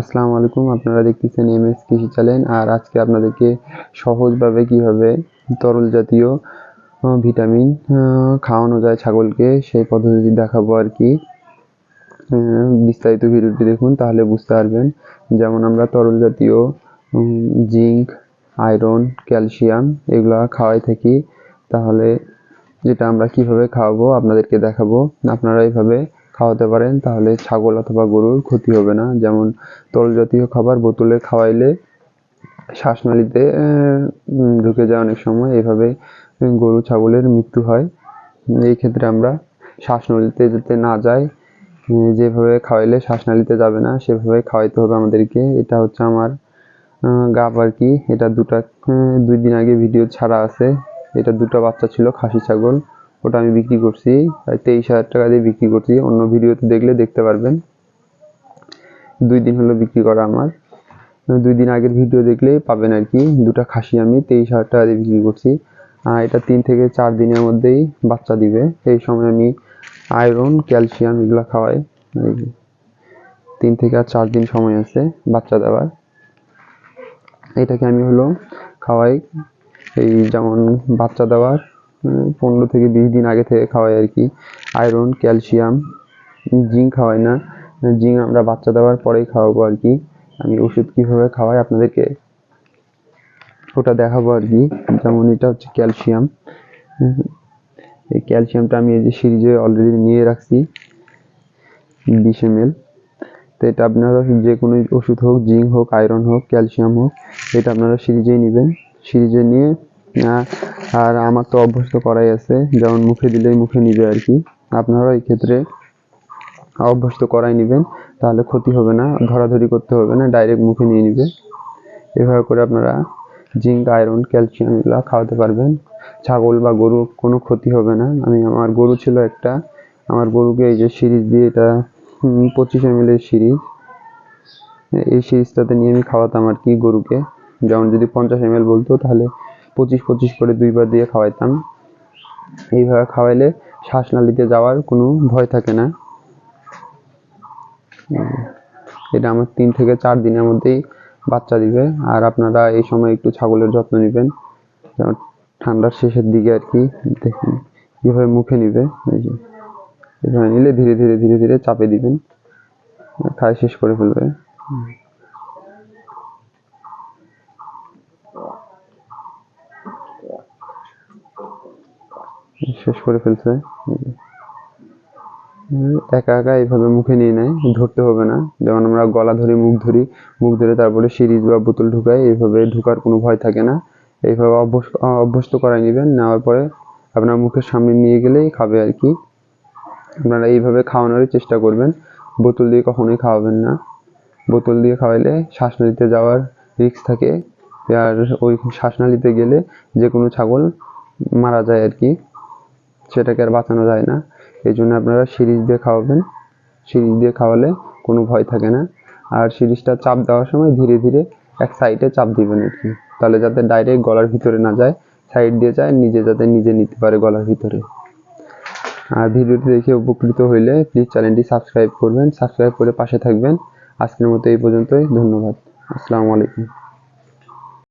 আসসালামু আলাইকুম, আপনারা দেখতেছেন এম এস কৃষি চ্যানেল আর আজকে আপনাদেরকে সহজভাবে কীভাবে তরল জাতীয় ভিটামিন খাওয়ানো যায় ছাগলকে, সেই পদ্ধতি দেখাবো আর কি। বিস্তারিত ভিডিওটি দেখুন, তাহলে বুঝতে পারবেন। যেমন আমরা তরল জাতীয় জিঙ্ক, আয়রন, ক্যালসিয়াম এগুলো খাওয়াই থাকি, তাহলে যেটা আমরা কীভাবে খাওয়াবো আপনাদেরকে দেখাবো। আপনারা এইভাবে খাওয়াতে পারেন, তাহলে ছাগল অথবা গরুর ক্ষতি হবে না। যেমন তরল জাতীয় খাবার বোতলে খাওয়াইলে শ্বাসনালীতে ঢুকে যায় অনেক সময়। এভাবে গরু ছাগলের মৃত্যু হয়। এই ক্ষেত্রে আমরা শ্বাসনলীতে যাতে না যায় যেভাবে খাওয়াইলে শ্বাসনালীতে যাবে না, সেভাবে খাওয়াইতে হবে আমাদেরকে। এটা হচ্ছে আমার গাব আর কি। এটা দুটা দুই দিন আগে ভিডিও ছাড়া আছে। এটা দুটো বাচ্চা ছিল, খাসি ছাগল। ওটা আমি বিক্রি করছি তেইশ হাজার টাকা দিয়ে বিক্রি করছি। অন্য ভিডিওতে দেখলে দেখতে পারবেন। দুই দিন হলো বিক্রি করা আমার। দুই দিন আগের ভিডিও দেখলেই পাবেন আর কি। দুটো খাসি আমি তেইশ হাজার টাকা দিয়ে বিক্রি করছি। আর এটা তিন থেকে চার দিনের মধ্যেই বাচ্চা দিবে। এই সময় আমি আয়রন, ক্যালসিয়াম এগুলো খাওয়াই। তিন থেকে আর চার দিন সময় আছে বাচ্চা দেওয়ার। এটাকে আমি হলো খাওয়াই। এই যেমন বাচ্চা দেওয়ার পনেরো থেকে বিশ দিন আগে থেকে খাওয়াই আর কি। আয়রন, ক্যালসিয়াম, জিঙ্ক খাওয়াই না। জিঙ্ক আমরা বাচ্চা দেওয়ার পরেই খাওয়াবো আর কি। আমি ওষুধ কীভাবে খাওয়াই আপনাদেরকে ওটা দেখাবো আর কি। যেমন এটা হচ্ছে ক্যালসিয়াম। এই ক্যালসিয়ামটা আমি এই যে সিরিজে অলরেডি নিয়ে রাখছি, বিশ এম এল তো এটা আপনারা যে কোনো ওষুধ হোক, জিঙ্ক হোক, আয়রন হোক, ক্যালসিয়াম হোক, এটা আপনারা সিরিজেই নেবেন। সিরিজে নিয়ে আর আমার তো অভ্যস্ত করাই আছে, যেমন মুখে দিলেই মুখে নিবে আর কি। আপনারা এই ক্ষেত্রে অভ্যস্ত করাই নেবেন, তাহলে ক্ষতি হবে না, ধরাধরি করতে হবে না, ডাইরেক্ট মুখে নিয়ে নিবে। এভাবে করে আপনারা জিঙ্ক, আয়রন, ক্যালসিয়াম এগুলো খাওয়াতে পারবেন। ছাগল বা গরু, কোনো ক্ষতি হবে না। আমি, আমার গরু ছিল একটা, আমার গরুকে এই যে সিরিজ দিয়ে এটা পঁচিশ এম এর সিরিজ। এই সিরিজটাতে নিয়ে আমি খাওয়াতাম আর কি গরুকে। যেমন যদি পঞ্চাশ এম বলতো, তাহলে পঁচিশ পঁচিশ করে দুইবার দিয়ে খাওয়াইতাম। এইভাবে খাওয়াইলে শ্বাসনালীতে যাওয়ার কোনো ভয় থাকে না। এটা আমার তিন থেকে চার দিনের মধ্যেই বাচ্চা দিবে। আর আপনারা এই সময় একটু ছাগলের যত্ন নেবেন। ঠান্ডার শেষের দিকে আর কি দেখুন, কীভাবে মুখে নিবে। এই যে, এভাবে নিলে ধীরে ধীরে ধীরে ধীরে চাপে দিবেন। খাই শেষ করে ফেলবে। শেষ করে ফেলছে। একা একা এইভাবে মুখে নিয়ে নেয়, ধরতে হবে না। যেমন আমরা গলা ধরি, মুখ ধরি, মুখ ধরে তারপরে সিরিজ বা বোতল ঢুকাই, এইভাবে ঢুকার কোনো ভয় থাকে না। এইভাবে অভ্যস্ত অভ্যস্ত করাই নেবেন, নেওয়ার পরে আপনার মুখের সামনে নিয়ে গেলেই খাবে আর কি। আপনারা এইভাবে খাওয়ানোরই চেষ্টা করবেন। বোতল দিয়ে কখনোই খাওয়াবেন না। বোতল দিয়ে খাওয়াইলে শ্বাসনালীতে যাওয়ার রিস্ক থাকে। আর ওই শ্বাসনালীতে গেলে যে কোনো ছাগল মারা যায় আর কি। সেটাকে আর বাঁচানো যায় না। এই জন্য আপনারা সিরিজ দিয়ে খাওয়াবেন। সিরিজ দিয়ে খাওয়ালে কোনো ভয় থাকে না। আর সিরিজটা চাপ দেওয়ার সময় ধীরে ধীরে এক সাইডে চাপ দিবেন আর কি। তাহলে যাতে ডাইরেক্ট গলার ভিতরে না যায়, সাইড দিয়ে যায়, নিজে যাতে নিজে নিতে পারে গলার ভিতরে। আর ভিডিওটি দেখে উপকৃত হইলে প্লিজ চ্যানেলটি সাবস্ক্রাইব করবেন। সাবস্ক্রাইব করে পাশে থাকবেন। আজকের মতো এই পর্যন্তই। ধন্যবাদ। আসসালামু আলাইকুম।